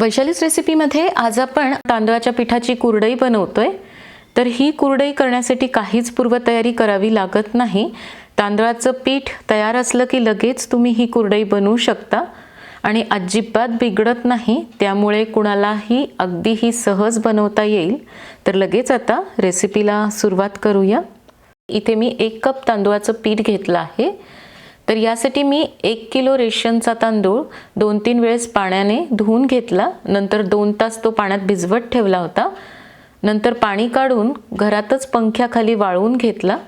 वैशालीच रेसिपीमध्ये आज आपण तांदळाच्या पिठाची कुरडई बनवतोय. तर ही कुरडई करण्यासाठी काहीच पूर्वतयारी करावी लागत नाही. तांदळाचं पीठ तयार असलं की लगेच तुम्ही ही कुरडई बनवू शकता. आणि अजिबात बिघडत नाही त्यामुळे कुणालाही अगदी ही सहज बनवता येईल. तर लगेच आता रेसिपीला सुरुवात करूया. इथे मी एक कप तांदूळाचं पीठ घेतलं आहे. तर यासाठी मी एक किलो रेशनचा तांदूळ दोन तीन वेळेस पाण्याने धुवून घेतला. नंतर दोन तास तो पाण्यात भिजवत ठेवला होता. नंतर पाणी काढून घरातच पंख्याखाली वाळवून घेतला.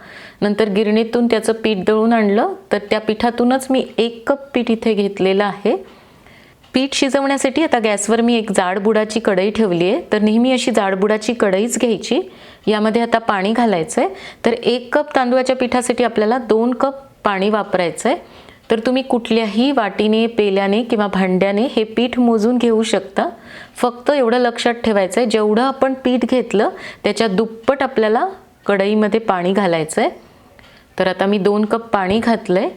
नंतर गिरणीतून त्याचं पीठ दळून आणलं. तर त्या पिठातूनच मी एक कप पीठ इथे घेतलेलं आहे. पीठ शिजवण्यासाठी आता गॅसवर मी एक जाडबुडाची कढई ठेवली आहे तर नेहमी अशी जाडबुडाची कढईच घ्यायची. यामध्ये आता पाणी घालायचं आहे तर एक कप तांदूळाच्या पिठासाठी आपल्याला दोन कप पाणी वापरायचं आहे तर तुम्ही कुठल्याही वाटीने पेल्याने किंवा भांड्याने हे पीठ मोजून घेऊ शकता. फक्त एवढं लक्षात ठेवायचं आहे जेवढं आपण पीठ घेतलं त्याच्या दुप्पट आपल्याला कढईमध्ये पाणी घालायचं आहे तर आता मी दोन कप पाणी घातलं आहे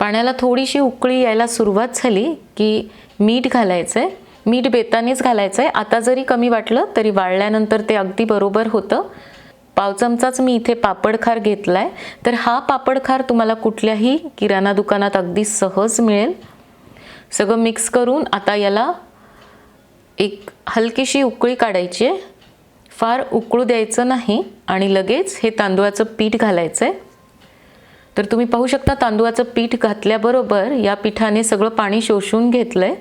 पाण्याला थोडीशी उकळी यायला सुरुवात झाली की मीठ घालायचं आहे मीठ बेतानेच घालायचं आहे आता जरी कमी वाटलं तरी वाळल्यानंतर ते अगदी बरोबर होतं. पाव चमचाच मी इथे पापडखार घेतला आहे तर हा पापडखार तुम्हाला कुठल्याही किराणा दुकानात अगदी सहज मिळेल. सगळं मिक्स करून आता याला एक हलकीशी उकळी काढायची आहे. फार उकळू द्यायचं नाही आणि लगेच हे तांदूळाचं पीठ घालायचं आहे तर तुम्ही पाहू शकता तांदूळाचं पीठ घातल्याबरोबर या पिठाने सगळं पाणी शोषून घेतलं आहे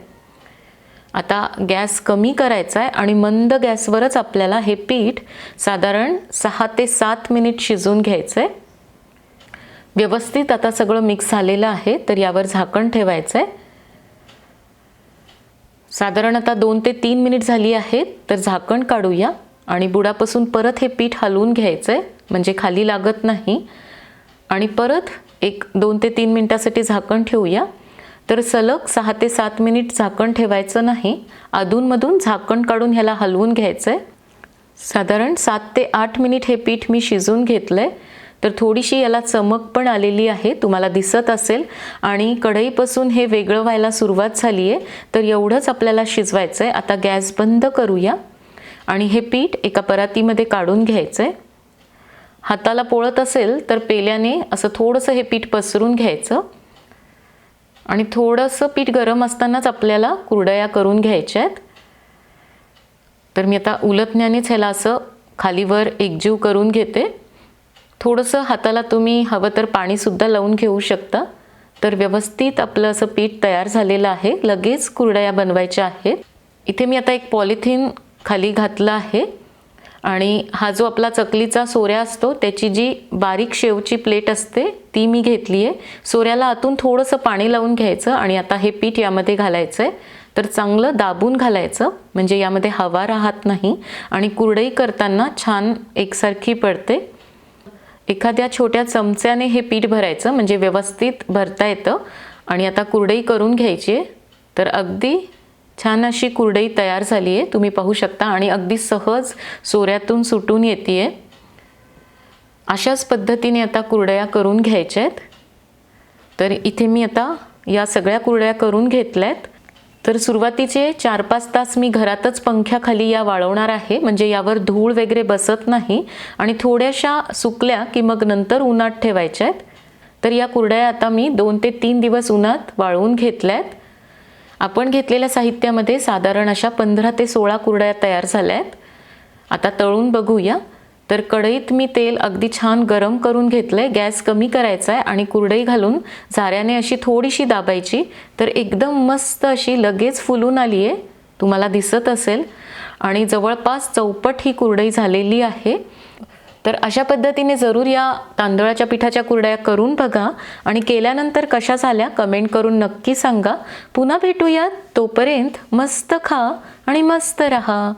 आता गॅस कमी करायचा आहे आणि मंद गॅसवरच आपल्याला हे पीठ साधारण सहा ते सात मिनिट शिजवून घ्यायचं आहे व्यवस्थित आता सगळं मिक्स झालेलं आहे तर यावर झाकण ठेवायचं आहे साधारण आता दोन ते तीन मिनिट झाली आहेत तर झाकण काढूया आणि बुडापासून परत हे पीठ हलवून घ्यायचं आहे म्हणजे खाली लागत नाही. आणि परत एक दोन ते तीन मिनटासाठी झाकण ठेवूया. तर सलग सहा ते सात मिनिट झाकण ठेवायचं नाही. अधूनमधून झाकण काढून ह्याला हलवून घ्यायचं आहे साधारण सात ते आठ मिनिट हे पीठ मी शिजून घेतलं आहे तर थोडीशी याला चमक पण आलेली आहे तुम्हाला दिसत असेल. आणि कढईपासून हे वेगळं व्हायला सुरुवात झाली आहे तर एवढंच आपल्याला शिजवायचं आहे आता गॅस बंद करूया. आणि हे पीठ एका परातीमध्ये काढून घ्यायचं आहे हाताला पोळत असेल तर पेल्याने असं थोडंसं हे पीठ पसरून घ्यायचं. आणि थोडंसं पीठ गरम असतानाच आपल्याला कुरडया करून घ्यायच्या आहेत. तर मी आता उलटण्यानेच ह्याला असं खालीवर एकजीव करून घेते. थोडंसं हाताला तुम्ही हवं तर पाणीसुद्धा लावून घेऊ शकता. तर व्यवस्थित आपलं असं पीठ तयार झालेलं आहे. लगेच कुरडया बनवायच्या आहेत. इथे मी आता एक पॉलिथिन खाली घातलं आहे. आणि हा जो आपला चकलीचा सोऱ्या असतो त्याची जी बारीक शेवची प्लेट असते ती मी घेतली आहे सोऱ्याला आतून थोडंसं पाणी लावून घ्यायचं आणि आता हे पीठ यामध्ये घालायचं आहे तर चांगलं दाबून घालायचं म्हणजे यामध्ये हवा राहत नाही आणि कुरडई करताना छान एकसारखी पडते. एखाद्या छोट्या चमच्याने हे पीठ भरायचं म्हणजे व्यवस्थित भरता येतं. आणि आता कुरडई करून घ्यायची आहे. तर अगदी छान अशी कुरडई तयार झाली आहे. तुम्ही पाहू शकता आणि अगदी सहज सोऱ्यातून सुटून येते आहे अशाच पद्धतीने आता कुरडया करून घ्यायच्या आहेत तर इथे मी आता या सगळ्या कुरड्या करून घेतल्या आहेत तर सुरुवातीचे चार पाच तास मी घरातच पंख्याखाली या वाळवणार आहे. म्हणजे यावर धूळ वगैरे बसत नाही. आणि थोड्याशा सुकल्या की मग नंतर उन्हात ठेवायच्या आहेत तर या कुरड्या आता मी दोन ते तीन दिवस उन्हात वाळवून घेतल्या आहेत आपण घेतलेल्या साहित्यामध्ये साधारण अशा पंधरा ते सोळा कुरड्या तयार झाल्या आहेत आता तळून बघूया. तर कढईत मी तेल अगदी छान गरम करून घेतलं आहे गॅस कमी करायचा आहे आणि कुरडई घालून झाऱ्याने अशी थोडीशी दाबायची. तर एकदम मस्त अशी लगेच फुलून आली आहे तुम्हाला दिसत असेल. आणि जवळपास चौपट ही कुरडई झालेली आहे. तर अशा पद्धतीने जरूर या तांदळाच्या पिठाच्या कुरड्या करून बघा आणि केल्यानंतर कशा झाल्या कमेंट करून नक्की सांगा. पुन्हा भेटूयात तोपर्यंत मस्त खा आणि मस्त रहा.